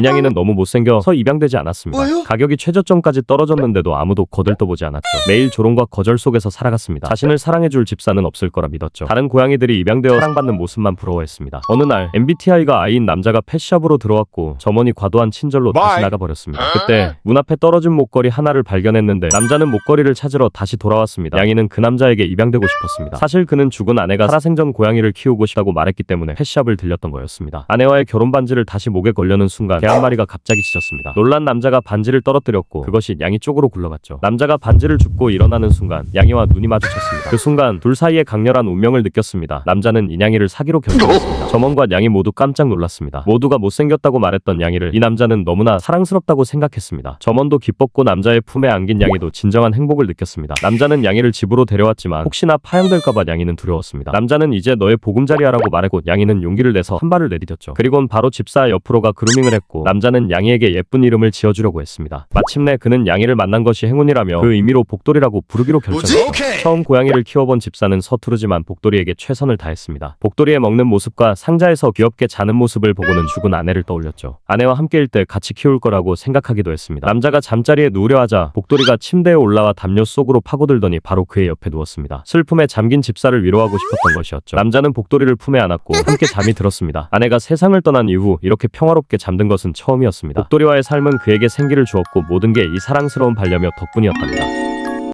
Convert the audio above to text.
인양이는 너무 못생겨서 입양되지 않았습니다. 뭐요? 가격이 최저점까지 떨어졌는데도 아무도 거들떠보지 않았죠. 매일 조롱과 거절 속에서 살아갔습니다. 자신을 사랑해줄 집사는 없을 거라 믿었죠. 다른 고양이들이 입양되어 사랑받는 모습만 부러워했습니다. 어느 날 MBTI가 I인 남자가 펫샵으로 들어왔고 점원이 과도한 친절로 다시. 나가버렸습니다. 그때 문 앞에 떨어진 목걸이 하나를 발견했는데 남자는 목걸이를 찾으러 다시 돌아왔습니다. 양이는 그 남자에게 입양되고 싶었습니다. 사실 그는 죽은 아내가 살아생전 고양이를 키우고 싶다고 말했기 때문에 펫샵을 들렸던 거였습니다. 아내와의 결혼 반지를 다시 목에 걸려는 순간 개한 마리가 갑자기 짖었습니다. 놀란 남자가 반지를 떨어뜨렸고 그것이 양이 쪽으로 굴러갔죠. 남자가 반지를 줍고 일어나는 순간 양이와 눈이 마주쳤습니다. 그 순간 둘 사이에 강렬한 운명을 느꼈습니다. 남자는 인양이를 사기로 결정했습니다. 점원과 양이 모두 깜짝 놀랐습니다. 모두가 못생겼다고 말했던 양이를 이 남자는 너무나 사랑스럽다고 생각했습니다. 점원도 기뻤고 남자의 품에 안긴 양이도 진정한 행복을 느꼈습니다. 남자는 양이를 집으로 데려왔지만 혹시나 파양될까봐 양이는 두려웠습니다. 남자는 이제 너의 보금자리야라고 말했고 양이는 용기를 내서 한 발을 내디뎠죠. 그리곤 바로 집사 옆으로가 그루밍을 했고 남자는 양이에게 예쁜 이름을 지어주려고 했습니다. 마침내 그는 양이를 만난 것이 행운이라며 그 의미로 복돌이라고 부르기로? 결정했죠. 처음 고양이를 키워본 집사는 서투르지만 복돌이에게 최선을 다했습니다. 복돌이의 먹는 모습과 상자에서 귀엽게 자는 모습을 보고는 죽은 아내를 떠올렸죠. 아내와 함께일 때 같이 키울 거라고 생각하기도 했습니다. 남자가 잠자리에 누우려 하자 복돌이가 침대에 올라와 담요 속으로 파고들더니 바로 그의 옆에 누웠습니다. 슬픔에 잠긴 집사를 위로하고 싶었던 것이었죠. 남자는 복돌이를 품에 안았고 함께 잠이 들었습니다. 아내가 세상을 떠난 이후 이렇게 평화롭게 잠든 것은 처음이었습니다. 복돌이와의 삶은 그에게 생기를 주었고 모든 게 이 사랑스러운 반려묘 덕분이었답니다.